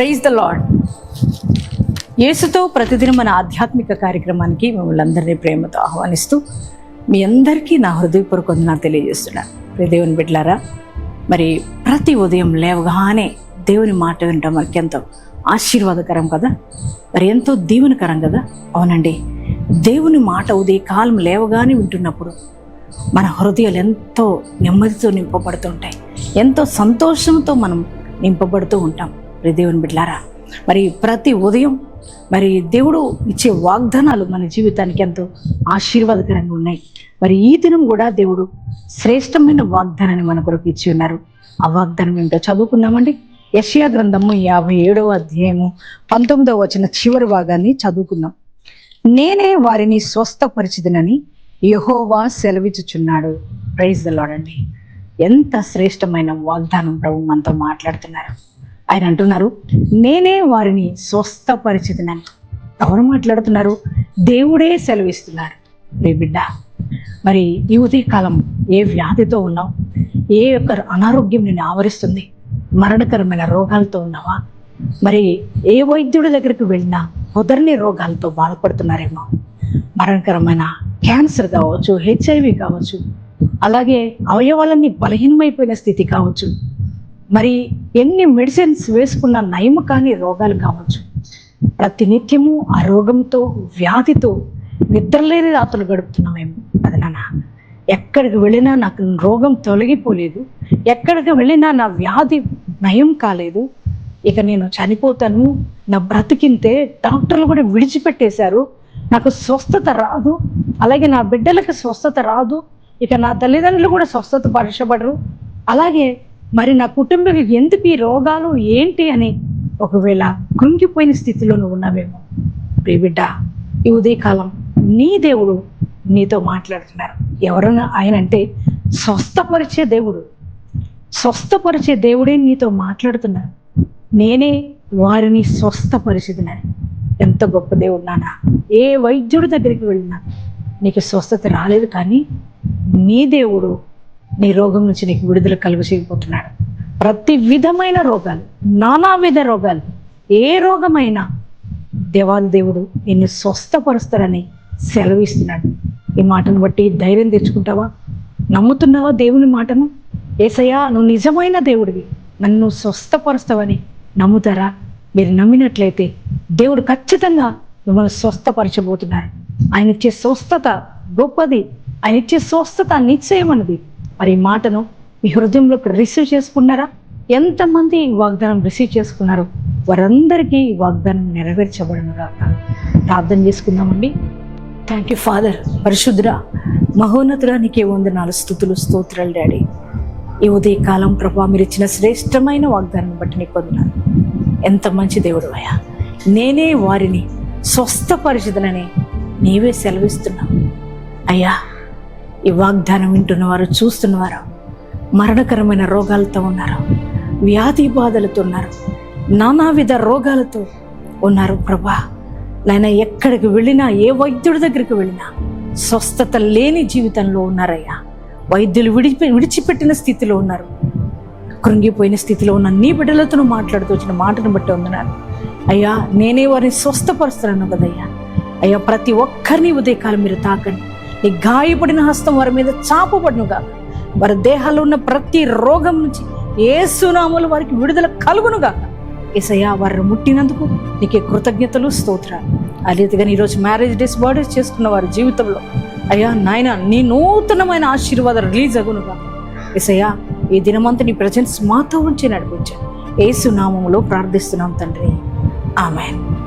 Praise the lord యేసుతో ప్రతిదినం మన ఆధ్యాత్మిక కార్యక్రమానికి మిమ్మల్ని అందరినీ ప్రేమతో ఆహ్వానిస్తూ మీ అందరికీ నా హృదయపూర్వక వందనాలు తెలియజేస్తున్నాను దేవుని బిడ్డలారా మరి ప్రతి ఉదయం లేవగానే దేవుని మాట వినటం మనకి ఎంతో ఆశీర్వాదకరం కదా? మరి ఎంతో దీవెనకరం కదా? అవునండి. దేవుని మాట ఉదయకాలం లేవగానే వింటున్నప్పుడు మన హృదయాలు ఎంతో నెమ్మదితో నింపబడుతుంటాయి ఎంతో సంతోషంతో మనం నింపబడుతూ ఉంటాం. మరి దేవుని బిడ్లారా మరి ప్రతి ఉదయం మరి దేవుడు ఇచ్చే వాగ్దానాలు మన జీవితానికి ఎంతో ఆశీర్వాదకరంగా ఉన్నాయి. మరి ఈ దినం కూడా దేవుడు శ్రేష్టమైన వాగ్దానాన్ని మన కొరకు ఇచ్చి ఉన్నారు. ఆ వాగ్దానం ఏంటో చదువుకుందామండి. యషియా గ్రంథము యాభై ఏడవ అధ్యాయము పంతొమ్మిదవ వచ్చిన చివరి భాగాన్ని చదువుకుందాం. నేనే వారిని స్వస్థపరిచిదనని యహోవా సెలవిచ్చుచున్నాడు. ప్రైజ్ ద అండి. ఎంత శ్రేష్టమైన వాగ్దానం ప్రభు మనతో మాట్లాడుతున్నారు. ఆయన అంటున్నారు నేనే వారిని స్వస్థపరిచితున్నాను ఎవరు మాట్లాడుతున్నారు? దేవుడే సెలవిస్తున్నారు. రే బిడ్డ మరి ఈ ఉదయకాలం ఏ వ్యాధితో ఉన్నావు? ఏ యొక్క అనారోగ్యం నిన్ను ఆవరిస్తుంది? మరణకరమైన రోగాలతో ఉన్నావా? మరి ఏ వైద్యుడి దగ్గరికి వెళ్ళినా కుదరని రోగాలతో బాధపడుతున్నారేమో? మరణకరమైన క్యాన్సర్ కావచ్చు హెచ్ఐవి కావచ్చు అలాగే అవయవాలన్నీ బలహీనమైపోయిన స్థితి కావచ్చు. మరి ఎన్ని మెడిసిన్స్ వేసుకున్న నయం కాని రోగాలు కావచ్చు. ప్రతినిత్యము ఆ రోగంతో వ్యాధితో నిద్రలేని రాత్రులు గడుపుతున్నామేమో అది నాన్న ఎక్కడికి వెళ్ళినా నాకు రోగం తొలగిపోలేదు. ఎక్కడికి వెళ్ళినా నా వ్యాధి నయం కాలేదు. ఇక నేను చనిపోతాను. నా బ్రతికింతే డాక్టర్లు కూడా విడిచిపెట్టేశారు. నాకు స్వస్థత రాదు. అలాగే నా బిడ్డలకు స్వస్థత రాదు. ఇక నా తల్లిదండ్రులు కూడా స్వస్థత పరచబడరు అలాగే మరి నా కుటుంబం ఎందుకు ఈ రోగాలు? ఏంటి అని ఒకవేళ కృంగిపోయిన స్థితిలో నువ్వు ఉన్నావేమో. ప్రియ బిడ్డ ఈ ఉదయకాలం నీ దేవుడు నీతో మాట్లాడుతున్నారు. ఎవరైనా ఆయన అంటే స్వస్థపరిచే దేవుడు. స్వస్థపరిచే దేవుడే నీతో మాట్లాడుతున్నారు. నేనే వారిని స్వస్థపరిచిదినని. ఎంత గొప్ప దేవుడు నానా ఏ వైద్యుడి దగ్గరికి వెళ్ళినా నీకు స్వస్థత రాలేదు కానీ నీ దేవుడు నీ రోగం నుంచి నీకు విడుదల కలుగు చేయబోతున్నాడు. ప్రతి విధమైన రోగాలు నానా విధ రోగాలు ఏ రోగమైనా దేవాది దేవుడు నిన్ను స్వస్థపరుస్తారని సెలవిస్తున్నాడు. ఈ మాటను బట్టి ధైర్యం తెచ్చుకుంటావా? నమ్ముతున్నావా దేవుని మాటను? ఏసయ్యా నువ్వు నిజమైన దేవుడివి. నన్ను స్వస్థపరుస్తావని నమ్ముతారా? మీరు నమ్మినట్లయితే దేవుడు ఖచ్చితంగా మిమ్మల్ని స్వస్థపరచబోతున్నారు ఆయన ఇచ్చే స్వస్థత గొప్పది. ఆయన ఇచ్చే స్వస్థత నిశ్చయమన్నది మరి ఈ మాటను మీ హృదయంలోకి రిసీవ్ చేసుకున్నారా? ఎంతమంది ఈ వాగ్దానం రిసీవ్ చేసుకున్నారు? వారందరికీ ఈ వాగ్దానం కాక ప్రార్థన చేసుకుందామండి. థ్యాంక్ యూ ఫాదర్ పరిశుద్ధురా మహోన్నతురా నీకే వందనాలు స్థుతులు స్తోత్రాలు డాడీ. ఈ ఉదయకాలం ప్రభా మీరు ఇచ్చిన శ్రేష్టమైన వాగ్దానం బట్టి నీకు వందనాలు. ఎంత మంచి దేవుడు అయ్యా. నేనే వారిని స్వస్థపరిచిదనని నీవే సెలవిస్తున్నావు. అయ్యా ఈ వాగ్దానం వింటున్నవారు చూస్తున్నవారు మరణకరమైన రోగాలతో ఉన్నారు వ్యాధి బాధలతో ఉన్నారు నానావిధ రోగాలతో ఉన్నారు ప్రభా. నాయన ఎక్కడికి వెళ్ళినా ఏ వైద్యుడి దగ్గరికి వెళ్ళినా స్వస్థత లేని జీవితంలో ఉన్నారయ్యా. వైద్యులు విడిపి విడిచిపెట్టిన స్థితిలో ఉన్నారు. కృంగిపోయిన స్థితిలో ఉన్న నీ బిడ్డలతో మాట్లాడుతూ వచ్చిన మాటను బట్టి ఉందన్నారు అయ్యా నేనే వారిని స్వస్థపరుస్తున్నాను కదయ్యా. అయ్యా ప్రతి ఒక్కరిని ఉదయకాలం మీరు తాకండి. నీ గాయపడిన హస్తం వారి మీద చాపబడునుగా వారి దేహాల్లో ఉన్న ప్రతి రోగం నుంచి ఏ సునాములు వారికి విడుదల కలుగునుగా. ఏసయ్యా వారిని ముట్టినందుకు నీకే కృతజ్ఞతలు స్తోత్రాలు. ఆ రీతిగా ఈరోజు మ్యారేజ్ డేస్ బర్త్డేస్ చేసుకున్న వారి జీవితంలో అయ్యా నాయన నీ నూతనమైన ఆశీర్వాదం రిలీజ్ అగునుగా. ఏసయ్యా ఈ దినమంతా నీ ప్రజెన్స్ మాతో ఉంచి నడిపించాను ఏసునామంలో ప్రార్థిస్తున్నాం తండ్రి. ఆమెన్.